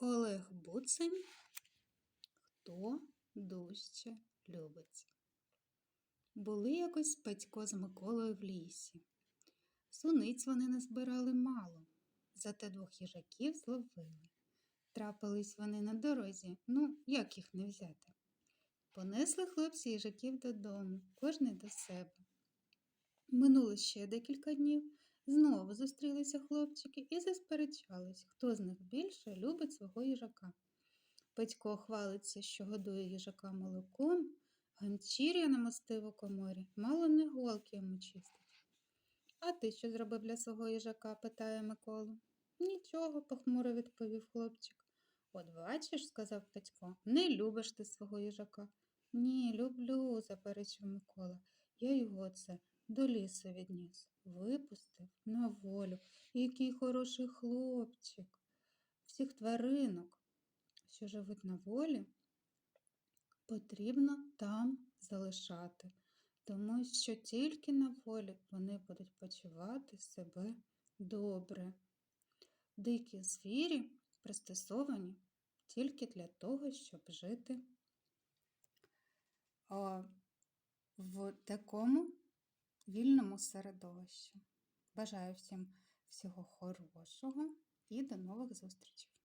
Олег Буцень. Хто дужче любить? Були якось Петько з Миколою в лісі. Суниць вони назбирали мало, зате двох їжаків зловили. Трапились вони на дорозі, ну, як їх не взяти. Понесли хлопці їжаків додому, кожний до себе. Минуло ще декілька днів, знову зустрілися хлопчики і засперечались, хто з них більше любить свого їжака. Петько хвалиться, що годує їжака молоком, намостив у коморі, мало не голки йому чистить. А ти що зробив для свого їжака? питає Микола. Нічого, похмуро відповів хлопчик. От бачиш, сказав Петько, не любиш ти свого їжака. Ні, люблю, заперечив Микола. Я його це до лісу відніс, випустив на волю. Який хороший хлопчик. Всіх тваринок, що живуть на волі, потрібно там залишати, тому що тільки на волі вони будуть почувати себе добре. Дикі звірі пристосовані тільки для того, щоб жити в такому вільному середовищі. Бажаю всім всього хорошого і до нових зустрічей!